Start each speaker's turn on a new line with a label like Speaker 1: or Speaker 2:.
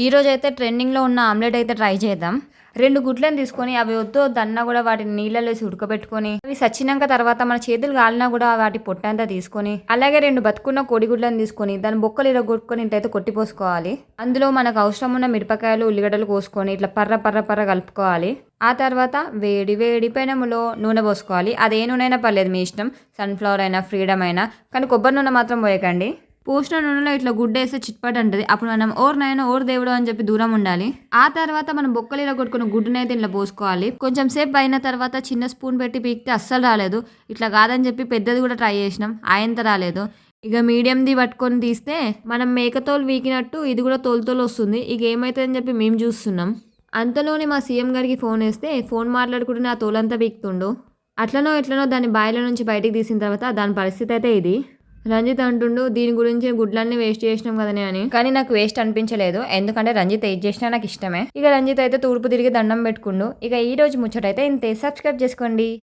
Speaker 1: ఈ అయితే ట్రెండింగ్లో ఉన్న ఆమ్లెట్ అయితే ట్రై చేద్దాం. రెండు గుడ్లను తీసుకొని అవి వద్దు దన్నా కూడా వాటిని నీళ్ళలో వేసి ఉడకబెట్టుకొని అవి సచ్చినాక తర్వాత మన చేతులు కాలినా కూడా వాటి పొట్టంతా తీసుకొని అలాగే రెండు బతుకున్న కోడిగుడ్లను తీసుకొని దాని బొక్కలు ఇరగొట్టుకొని ఇంటైతే కొట్టిపోసుకోవాలి. అందులో మనకు అవసరం ఉన్న మిరపకాయలు ఉల్లిగడ్డలు కోసుకొని ఇట్లా పర్ర పర్ర పర్ర కలుపుకోవాలి. ఆ తర్వాత వేడి వేడి పెనములో నూనె పోసుకోవాలి. అదే నూనె అయినా పర్లేదు మీ ఇష్టం. సన్ఫ్లవర్ అయినా ఫ్రీడమ్ అయినా కానీ కొబ్బరి నూనె మాత్రం పోయకండి. పోసిన నూనెలో ఇట్లా గుడ్డ వేస్తే చిట్పట్ అంటది. అప్పుడు మనం ఓర్ నాయన ఓర్ దేవుడు అని చెప్పి దూరం ఉండాలి. ఆ తర్వాత మనం బొక్కలు ఇలా కొట్టుకున్న గుడ్డునైతే ఇట్లా పోసుకోవాలి. కొంచెం సేపు అయిన తర్వాత చిన్న స్పూన్ పెట్టి పీకితే అస్సలు రాలేదు. ఇట్లా కాదని చెప్పి పెద్దది కూడా ట్రై చేసినాం. ఆయంత రాలేదు. ఇక మీడియంది పట్టుకొని తీస్తే మనం మేకతోలు వీకినట్టు ఇది కూడా తోలుతోలు వస్తుంది. ఇక ఏమవుతుందని చెప్పి మేము చూస్తున్నాం. అంతలోనే మా సీఎం గారికి ఫోన్ వేస్తే ఫోన్ మాట్లాడుకుంటే నా తోలంతా వీక్తుండు అట్లనో ఎట్లనో దాని బాయిల నుంచి బయటికి తీసిన తర్వాత దాని పరిస్థితి అయితే ఇది. రంజిత్ అంటుండు దీని గురించి గుడ్లన్నీ వేస్ట్ చేసినాం కదనే అని. కానీ నాకు వేస్ట్ అనిపించలేదు. ఎందుకంటే రంజిత్ ఏది చేసినా నాకు ఇష్టమే. ఇక రంజిత్ అయితే తూర్పు తిరిగి దండం పెట్టుకుండు. ఇక ఈ రోజు ముచ్చటైతే ఇంతే. సబ్స్క్రైబ్ చేసుకోండి.